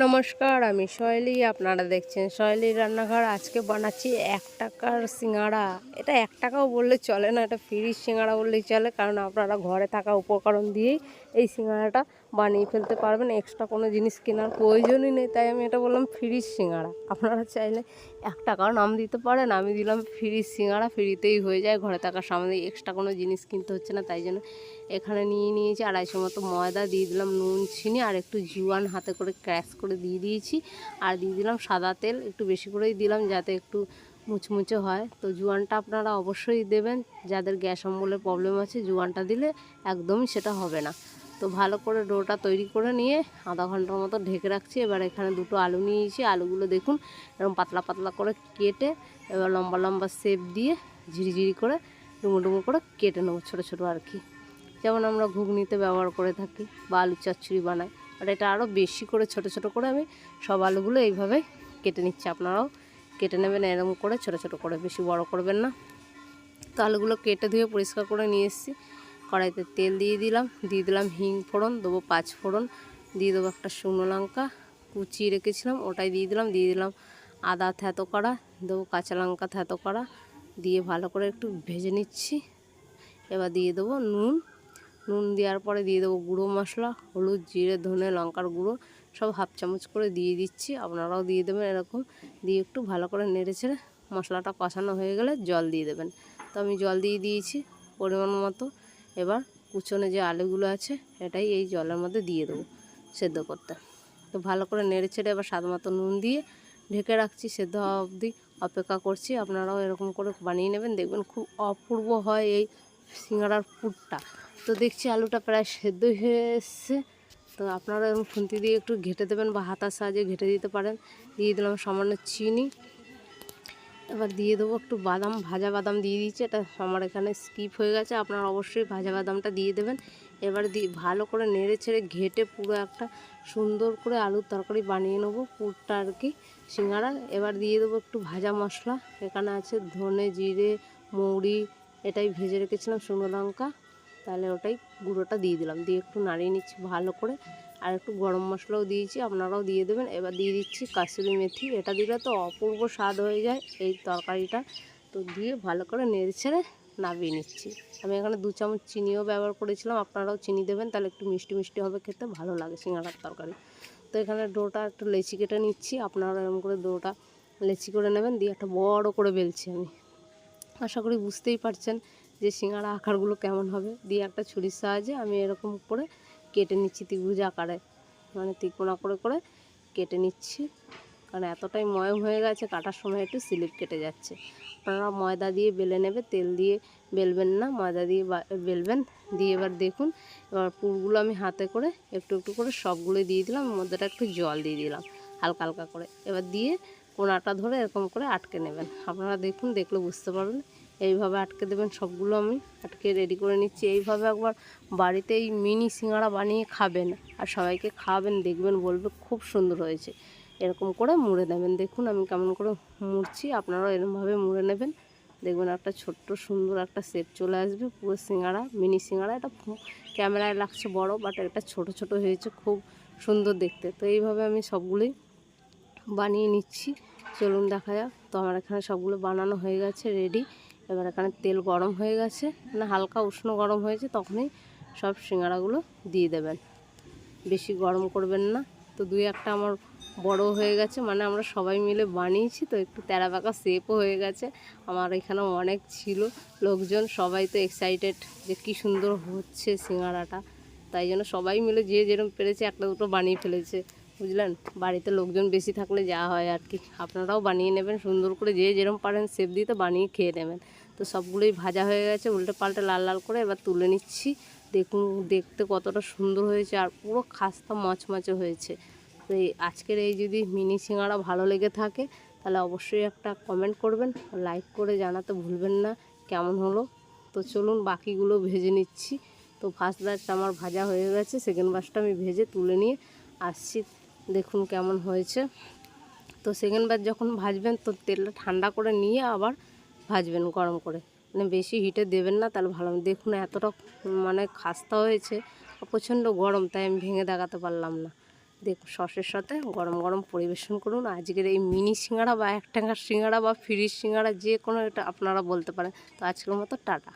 নমস্কার, আমি শৈলী। আপনারা দেখছেন শৈলীর রান্নাঘর। আজকে বানাচ্ছি এক টাকার সিঙ্গাড়া। এটা এক টাকাও বললে চলে না, এটা ফ্রিজ সিঙ্গাড়া বললেই চলে। কারণ আপনারা ঘরে থাকা উপকরণ দিয়েই এই সিঙ্গাড়াটা বানিয়ে ফেলতে পারবেন এক্সট্রা কোনো জিনিস কেনার প্রয়োজনই নেই। তাই আমি এটা বললাম ফ্রির সিঙ্গাড়া। আপনারা চাইলে এক টাকাও নাম দিতে পারেন, আমি দিলাম ফ্রির সিঙ্গাড়া, ফ্রিতেই হয়ে যায়, ঘরে থাকার সামনে এক্সট্রা কোনো জিনিস কিনতে হচ্ছে না, তাই জন্য এখানে নিয়ে নিয়েছি আড়াইশো মতো ময়দা, দিয়ে দিলাম নুন, চিনি আর একটু জুয়ান হাতে করে ক্র্যাশ করে দিয়ে দিয়েছি। আর দিয়ে দিলাম সাদা তেল, একটু বেশি করেই দিলাম যাতে একটু মুচমুচে হয়। তো জুয়ানটা আপনারা অবশ্যই দেবেন, যাদের গ্যাস অম্বলের প্রবলেম আছে, জুয়ানটা দিলে একদমই সেটা হবে না। তো ভালো করে ডোটা তৈরি করে নিয়ে আধা ঘণ্টার মতো ঢেকে রাখছি। এবার এখানে দুটো আলু নিয়েছি আলুগুলো দেখুন এরকম পাতলা পাতলা করে কেটে এবার লম্বা লম্বা শেপ দিয়ে ঝিরিঝিরি করে ডুমো ডুমো করে কেটে নেব ছোটো ছোটো আর কি। যেমন আমরা ঘুগনিতে ব্যবহার করে থাকি বা আলু চচ্চড়ি বানাই। আর এটা আরও বেশি করে, ছোট ছোট করে আমি সব আলুগুলো এইভাবে কেটে নিচ্ছি। আপনারাও কেটে নেবেন, এরকম করে ছোট ছোট করে, বেশি বড় করবেন না। তো আলুগুলো কেটে ধুয়ে পরিষ্কার করে নিয়ে এসেছি। কড়াইতে তেল দিয়ে দিলাম দিয়ে দিলাম হিং ফোড়ন, দেবো পাঁচ ফোড়ন, দিয়ে দেবো একটা শুকনো লঙ্কা, কুচিয়ে রেখেছিলাম, ওটাই দিয়ে দিলাম দিয়ে দিলাম আদা থ্যাতো করা দেবো কাঁচা লঙ্কা থ্যাতো করা দিয়ে ভালো করে একটু ভেজে নিচ্ছি। এবার দিয়ে দেবো নুন নুন দেওয়ার পরে দিয়ে দেবো গুঁড়ো মশলা, হলুদ, জিরে, ধনে লঙ্কার গুঁড়ো, সব হাফ চামচ করে দিয়ে দিচ্ছি, আপনারাও দিয়ে দেবেন এরকম, দিয়ে একটু ভালো করে নেড়ে ছেড়ে মশলাটা কষানো হয়ে গেলে জল দিয়ে দেবেন। তো আমি জল দিয়ে দিয়েছি পরিমাণ মতো। এবার কুচনে যে আলুগুলো আছে, এটাই এই জলের মধ্যে দিয়ে দেবো সেদ্ধ করতে। তো ভালো করে নেড়ে ছেড়ে এবার স্বাদ মতো নুন দিয়ে ঢেকে রাখছি, সেদ্ধ অবধি অপেক্ষা করছি। আপনারাও এরকম করে বানিয়ে নেবেন, দেখবেন খুব অপূর্ব হয় এই সিঙ্গাড়ার পুরটা। তো দেখছি আলুটা প্রায় সেদ্ধ হয়ে এসছে তো আপনারা এরকম খুন্তি দিয়ে একটু ঘেটে দেবেন বা হাতার সাহায্যে ঘেটে দিতে পারেন। দিয়ে দিলাম সামান্য চিনি। এবার দিয়ে দেবো একটু বাদাম, ভাজা বাদাম দিয়ে দিচ্ছি এটা আমার এখানে স্কিপ হয়ে গেছে, আপনারা অবশ্যই ভাজা বাদামটা দিয়ে দেবেন। এবার দিয়ে ভালো করে নেড়ে ছেড়ে ঘেটে পুরো একটা সুন্দর করে আলুর তরকারি বানিয়ে নেব, পুরটা আর কি, সিঙ্গারা। এবার দিয়ে দেবো একটু ভাজা মশলা, এখানে আছে ধনে জিরে, মৌরি, এটাই ভেজে রেখেছিলাম শুকনো লঙ্কা। তাহলে ওটাই গুঁড়োটা দিয়ে দিলাম, দিয়ে একটু নাড়িয়ে নিচ্ছি ভালো করে। আর একটু গরম মশলাও দিয়েছি, আপনারাও দিয়ে দেবেন। এবার দিয়ে দিচ্ছি কাসুরি মেথি। এটা দিলে তো অপূর্ব স্বাদ হয়ে যায় এই তরকারিটা। তো দিয়ে ভালো করে নেড়ে ছেড়ে নামিয়ে নিচ্ছি। আমি এখানে দু চামচ চিনিও ব্যবহার করেছিলাম, আপনারাও চিনি দেবেন, তাহলে একটু মিষ্টি মিষ্টি হবে, খেতে ভালো লাগে সিঙ্গাড়ার তরকারি। তো এখানে ডোটা একটু লেচি কেটে নিচ্ছি, আপনারা এরকম করে ডোটা লেচি করে নেবেন, দিয়ে একটা বড় করে বেলছি আমি। আশা করি বুঝতেই পারছেন যে সিঙ্গাড়া আকারগুলো কেমন হবে। দিয়ে একটা ছুরির সাহায্যে আমি এরকম করে কেটে নিচ্ছি ত্রিভুজ আকারে। মানে তিকোনা করে করে কেটে নিচ্ছি। কারণ এতটাই ময়ম হয়ে গেছে, কাটার সময় একটু স্লিপ কেটে যাচ্ছে। আপনারা ময়দা দিয়ে বেলে নেবে, তেল দিয়ে বেলবেন না, ময়দা দিয়ে বেলবেন। দিয়ে এবার দেখুন, এবার পুরগুলো আমি হাতে করে একটু একটু করে সবগুলো দিয়ে দিলাম মধ্যেটা একটু জল দিয়ে দিলাম, হালকা হালকা করে। এবার দিয়ে কোনাটা ধরে এরকম করে আটকে নেবেন। আপনারা দেখুন, দেখলে বুঝতে পারবেন এইভাবে আটকে দেবেন সবগুলো আমি, আটকে রেডি করে নিচ্ছি। এইভাবে একবার বাড়িতে এই মিনি সিঙ্গাড়া বানিয়ে খাবেন আর সবাইকে খাওয়াবেন, দেখবেন বলবে খুব সুন্দর হয়েছে। এরকম করে মুড়ে নেবেন। দেখুন আমি কেমন করে মুড়ছি, আপনারাও এরকমভাবে মুড়ে নেবেন। দেখবেন একটা ছোট্ট সুন্দর একটা শেপ চলে আসবে, পুরো সিঙ্গাড়া, মিনি সিঙ্গাড়া। এটা ক্যামেরায় লাগছে বড় বাট এটা ছোট ছোট হয়েছে খুব সুন্দর দেখতে। তো এইভাবে আমি সবগুলোই বানিয়ে নিচ্ছি। চলুন দেখা যাক। তো আমার এখানে সবগুলো বানানো হয়ে গেছে রেডি এবার এখানে তেল গরম হয়ে গেছে মানে হালকা উষ্ণ গরম হয়েছে, তখনই সব সিঙ্গাড়াগুলো দিয়ে দেবেন। বেশি গরম করবেন না। তো দুই একটা আমার বড় হয়ে গেছে মানে আমরা সবাই মিলে বানিয়েছি, তো একটু তেরা পাকা শেপও হয়ে গেছে। আমার এখানে অনেক ছিল লোকজন, সবাই তো এক্সাইটেড যে কী সুন্দর হচ্ছে সিঙ্গাড়াটা। তাই জন্য সবাই মিলে যে যেরকম পেরেছে একটা দুটো বানিয়ে ফেলেছে। বুঝলেন? বাড়িতে লোকজন বেশি থাকলে যা হয় আর কি। আপনারাও বানিয়ে নেবেন, সুন্দর করে যে যেরকম পারেন শেপ দিতে বানিয়ে খেয়ে নেবেন। তো সবগুলোই ভাজা হয়ে গেছে, উল্টে পাল্টে লাল লাল করে এবার তুলে নিচ্ছি। দেখুন, দেখতে কতটা সুন্দর হয়েছে আর পুরো খাস্তা মচমচে হয়েছে। তো এই আজকের এই যদি মিনি সিঙ্গাড়া ভালো লেগে থাকে, তাহলে অবশ্যই একটা কমেন্ট করবেন লাইক করে জানাতে ভুলবেন না, কেমন হলো? তো চলুন, বাকিগুলো ভেজে নিচ্ছি। তো ফার্স্ট ব্যাচটা আমার ভাজা হয়ে গেছে সেকেন্ড ব্যাচটা আমি ভেজে তুলে নিয়ে আসছি। দেখুন কেমন হয়েছে। তো সেকেন্ডবার যখন ভাজবেন, তো তেলটা ঠান্ডা করে নিয়ে আবার ভাজবেন গরম করে। মানে বেশি হিটে দেবেন না, তাহলে ভালো। দেখুন এতটা মানে খাস্তা হয়েছে, প্রচণ্ড গরম, তাই আমি ভেঙে দেখাতে পারলাম না। দেখুন সসের সাথে গরম গরম পরিবেশন করুন। আজকের এই মিনি সিঙ্গাড়া বা এক টাকার সিঙ্গাড়া বা ফ্রিজ সিঙ্গাড়া যে কোনো এটা আপনারা বলতে পারেন। তো আজকের মতো টাটা।